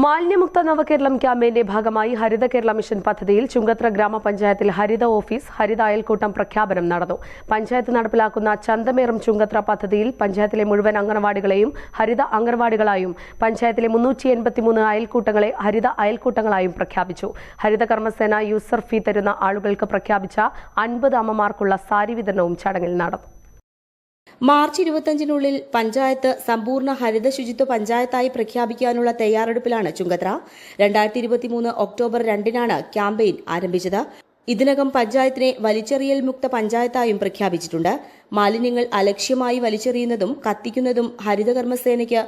മാലിന്യമുക്ത നവകേരളം ക്യാമ്പയിന്റെ ഭാഗമായി ഹരിത കേരള മിഷൻ പദ്ധതിയിൽ ചുങ്കത്ര ഗ്രാമപഞ്ചായത്തിൽ ഹരിത ഓഫീസ് ഹരിത അയൽക്കൂട്ടം പ്രഖ്യാപനം നടന്നു. പഞ്ചായത്ത് നടപ്പിലാക്കുന്ന ചന്തമേറും ചുങ്കത്ര പദ്ധതിയിൽ പഞ്ചായത്തിലെ മുഴുവൻ അംഗനവാടികളെയും ഹരിത അംഗനവാടികളായും പഞ്ചായത്തിലെ മുന്നൂറ്റി എൺപത്തിമൂന്ന് അയൽക്കൂട്ടങ്ങളെ ഹരിത അയൽക്കൂട്ടങ്ങളായും പ്രഖ്യാപിച്ചു. ഹരിത കർമ്മസേന യൂസർ ഫീ തരുന്ന ആളുകൾക്ക് പ്രഖ്യാപിച്ച അൻപത് അമ്മമാർക്കുള്ള സാരി വിതരണവും ചടങ്ങിൽ നടന്നു. മാർച്ച് ഇരുപത്തിയഞ്ചിനുള്ളിൽ പഞ്ചായത്ത് സമ്പൂർണ ഹരിത ശുചിത്വ പഞ്ചായത്തായി പ്രഖ്യാപിക്കാനുള്ള തയ്യാറെടുപ്പിലാണ് ചുങ്കത്ര. രണ്ടായിരത്തി ഇരുപത്തിമൂന്ന് ഒക്ടോബർ രണ്ടിനാണ് ക്യാമ്പയിൻ ആരംഭിച്ചത്. ഇതിനകം പഞ്ചായത്തിനെ വലിച്ചെറിയൽ മുക്ത പഞ്ചായത്തായും പ്രഖ്യാപിച്ചിട്ടുണ്ട്. മാലിന്യങ്ങൾ അലക്ഷ്യമായി വലിച്ചെറിയുന്നതും കത്തിക്കുന്നതും ഹരിതകർമ്മസേനയ്ക്ക്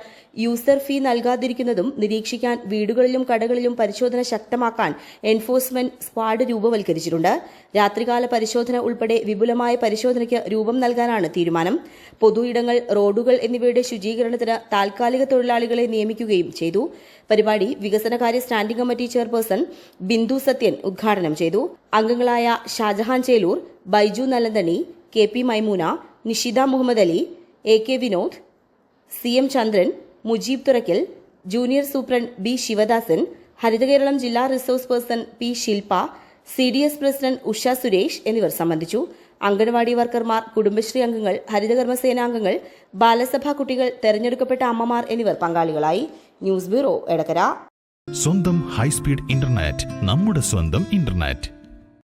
യൂസർ ഫീ നൽകാതിരിക്കുന്നതും നിരീക്ഷിക്കാൻ വീടുകളിലും കടകളിലും പരിശോധന ശക്തമാക്കാൻ എൻഫോഴ്സ്മെന്റ് സ്ക്വാഡ് രൂപവൽക്കരിച്ചിട്ടുണ്ട്. രാത്രികാല പരിശോധന ഉൾപ്പെടെ വിപുലമായ പരിശോധനയ്ക്ക് രൂപം നൽകാനാണ് തീരുമാനം. പൊതു ഇടങ്ങൾ റോഡുകൾ എന്നിവയുടെ ശുചീകരണത്തിന് താൽക്കാലിക തൊഴിലാളികളെ നിയമിക്കുകയും ചെയ്തു. പരിപാടി വികസനകാര്യ standing committee chairperson Bindu Sathyan ഉദ്ഘാടനം ചെയ്തു. അംഗങ്ങളായ Shajahan Chelur Baiju Nalanthani K P Maimoona Nishitha Muhammad Ali A K Vinod C M Chandran Mujeeb Thurakkal junior superintendent B Sivadasan Harithakeralam ജില്ലാ resource person P Shilpa C D S president Usha Suresh എന്നിവർ സംബന്ധിച്ചു. അംഗൻവാടി വർക്കർമാർ കുടുംബശ്രീ അംഗങ്ങൾ ഹരിതകർമ്മ സേനാംഗങ്ങൾ ബാലസഭാ കുട്ടികൾ തെരഞ്ഞെടുക്കപ്പെട്ട അമ്മമാർ എന്നിവർ പങ്കാളികളായി. News bureau Edakkara. സ്വന്തം ഹൈസ്പീഡ് ഇന്റർനെറ്റ് നമ്മുടെ സ്വന്തം ഇന്റർനെറ്റ്.